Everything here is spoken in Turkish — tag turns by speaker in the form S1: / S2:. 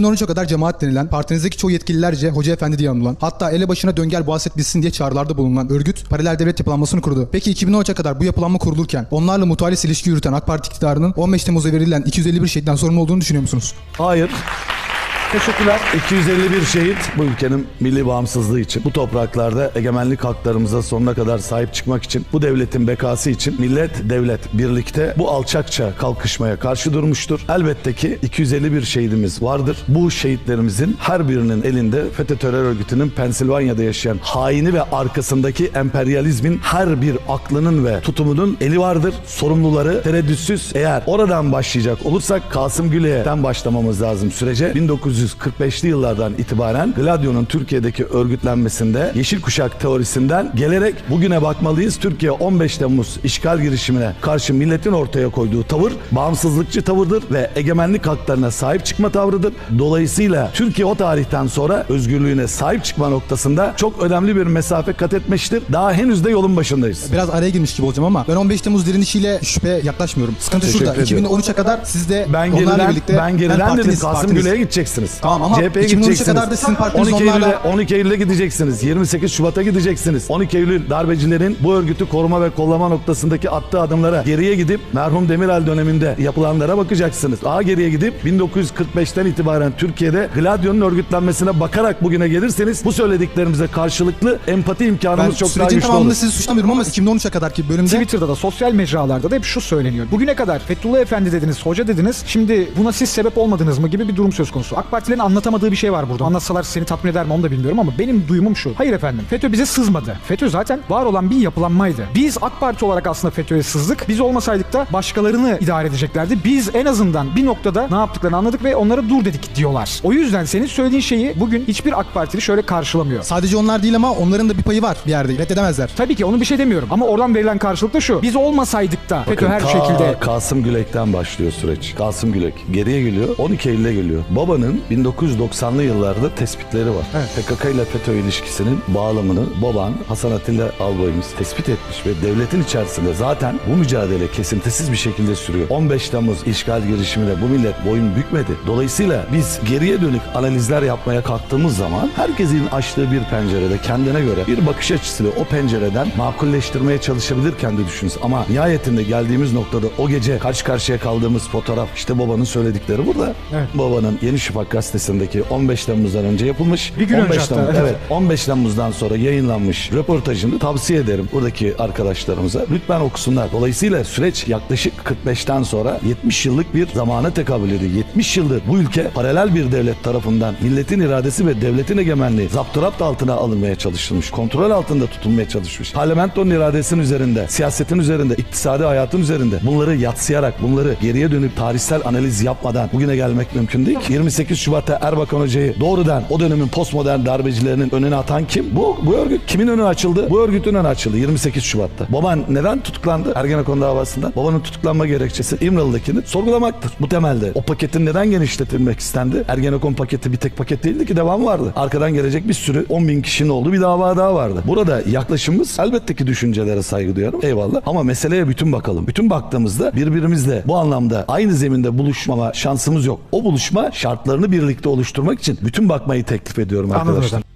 S1: 2013'e kadar cemaat denilen, partinizdeki çoğu yetkililerce hoca efendi diye anılan, hatta ele başına döngel bahset bilsin diye çağrılarda bulunan örgüt paralel devlet yapılanmasını kurdu. Peki 2013'e kadar bu yapılanma kurulurken onlarla mutualis ilişki yürüten AK Parti iktidarının 15 Temmuz'da verilen 251 şehitten sorumlu olduğunu düşünüyor musunuz?
S2: Hayır.
S3: Teşekkürler.
S2: 251 şehit bu ülkenin milli bağımsızlığı için, bu topraklarda egemenlik haklarımıza sonuna kadar sahip çıkmak için, bu devletin bekası için millet, devlet birlikte bu alçakça kalkışmaya karşı durmuştur. Elbette ki 251 şehidimiz vardır. Bu şehitlerimizin her birinin elinde FETÖ terör örgütünün Pensilvanya'da yaşayan haini ve arkasındaki emperyalizmin her bir aklının ve tutumunun eli vardır. Sorumluları tereddütsüz eğer oradan başlayacak olursak Kasım Güley'den başlamamız lazım sürece. 1945'li yıllardan itibaren Gladio'nun Türkiye'deki örgütlenmesinde Yeşil Kuşak teorisinden gelerek bugüne bakmalıyız. Türkiye 15 Temmuz işgal girişimine karşı milletin ortaya koyduğu tavır bağımsızlıkçı tavırdır ve egemenlik haklarına sahip çıkma tavrıdır. Dolayısıyla Türkiye o tarihten sonra özgürlüğüne sahip çıkma noktasında çok önemli bir mesafe kat etmiştir. Daha henüz de yolun başındayız.
S1: Biraz araya girmiş gibi olacağım ama ben 15 Temmuz direnişiyle şüphe yaklaşmıyorum. Sıkıntı
S2: Teşekkür
S1: şurada.
S2: ediyorum.
S1: 2013'e kadar siz de
S2: Ben
S1: onlarla
S2: geriden,
S1: birlikte
S2: ben geriden dedim
S1: partiniz,
S2: Kasım
S1: partiniz.
S2: Güley'e gideceksiniz.
S1: Tamam ama
S2: CHP'ye
S1: 2013'e
S2: gideceksiniz.
S1: kadar da sizin partiniz
S2: 12
S1: onlarla-
S2: Eylül'e, 12 Eylül'e gideceksiniz. 28 Şubat'a gideceksiniz. 12 Eylül darbecilerin bu örgütü koruma ve kollama noktasındaki attığı adımlara geriye gidip merhum Demirel döneminde yapılanlara bakacaksınız. Daha geriye gidip 1945'ten itibaren Türkiye'de Gladio'nun örgütlenmesine bakarak bugüne gelirseniz bu söylediklerimize karşılıklı empati
S1: Ben
S2: imkanımız çok daha güçlü
S1: tamamını
S2: olur.
S1: sizi suçlamıyorum ama 2013'e kadarki bölümde
S3: Twitter'da da sosyal mecralarda da hep şu söyleniyor. Bugüne kadar Fethullah Efendi dediniz, hoca dediniz. Şimdi buna siz sebep olmadınız mı gibi bir durum söz konusu. AK Partilerin anlatamadığı bir şey var burada. Anlatsalar seni tatmin eder mi onu da bilmiyorum ama benim duyumum şu. Hayır efendim. FETÖ bize sızmadı. FETÖ zaten var olan bir yapılanmaydı. Biz AK Parti olarak aslında FETÖ'ye sızdık. Biz olmasaydık da başkalarını idare edeceklerdi. Biz en azından bir noktada ne yaptıklarını anladık ve onlara dur dedik diyorlar. O yüzden senin söylediğin şeyi bugün hiçbir AK Partili şöyle karşılamıyor.
S1: sadece onlar değil ama onların da bir payı var bir yerde. Reddedemezler.
S3: Tabii ki onu bir şey demiyorum ama oradan verilen karşılık da şu. Biz olmasaydık da FETÖ
S2: Bakın,
S3: her
S2: ta
S3: şekilde
S2: Kasım Gülek'ten başlıyor süreç. Kasım Gülek geriye geliyor. 12 Eylül'e geliyor. Babanın 1990'lı yıllarda tespitleri var. PKK ile FETÖ ilişkisinin bağlamını baban Hasan Atilla Albayımız tespit etmiş ve devletin içerisinde zaten bu mücadele kesintisiz bir şekilde sürüyor. 15 Temmuz işgal girişimine bu millet boyun bükmedi. Dolayısıyla biz geriye dönük analizler yapmaya kalktığımız zaman herkesin açtığı bir pencerede kendine göre bir bakış açısıyla o pencereden makulleştirmeye çalışabilir kendi düşüncesi. Ama nihayetinde geldiğimiz noktada o gece karşı karşıya kaldığımız fotoğraf işte babanın söyledikleri burada.
S3: Evet.
S2: Babanın Yeni Şafak gazetesindeki 15 Temmuz'dan önce yapılmış.
S3: Bir gün
S2: 15
S3: önce
S2: Temmuz,
S3: evet.
S2: evet. 15 Temmuz'dan sonra yayınlanmış röportajını tavsiye ederim buradaki arkadaşlarımıza. Lütfen okusunlar. Dolayısıyla süreç yaklaşık 45'ten sonra 70 yıllık bir zamana tekabül ediyor. 70 yıldır bu ülke paralel bir devlet tarafından milletin iradesi ve devletin egemenliği zapturapt altına alınmaya çalışılmış. Kontrol altında tutulmaya çalışmış. Parlamentonun iradesinin üzerinde, siyasetin üzerinde, iktisadi hayatın üzerinde bunları yatsıyarak, bunları geriye dönüp tarihsel analiz yapmadan bugüne gelmek mümkün değil ki. 28 Şubat'ta Erbakan Hoca'yı doğrudan o dönemin postmodern darbecilerinin önüne atan kim? Bu, bu örgüt. Kimin önü açıldı? Bu örgütün önü açıldı 28 Şubat'ta. Baban neden tutuklandı Ergenekon davasında? Babanın tutuklanma gerekçesi İmralı'dakini sorgulamaktır. Bu temelde. O paketin neden genişletilmek istendi? Ergenekon paketi bir tek paket değildi ki devam vardı. Arkadan gelecek bir sürü 10 bin kişinin olduğu bir dava daha vardı. Burada yaklaşımımız elbette ki düşüncelere saygı duyarım. Eyvallah. Ama meseleye bütün bakalım. Bütün baktığımızda birbirimizle bu anlamda aynı zeminde buluşmama şansımız yok. O buluşma şartlarını birlikte oluşturmak için bütün bakmayı teklif ediyorum
S3: Anladım
S2: arkadaşlar.
S3: hocam.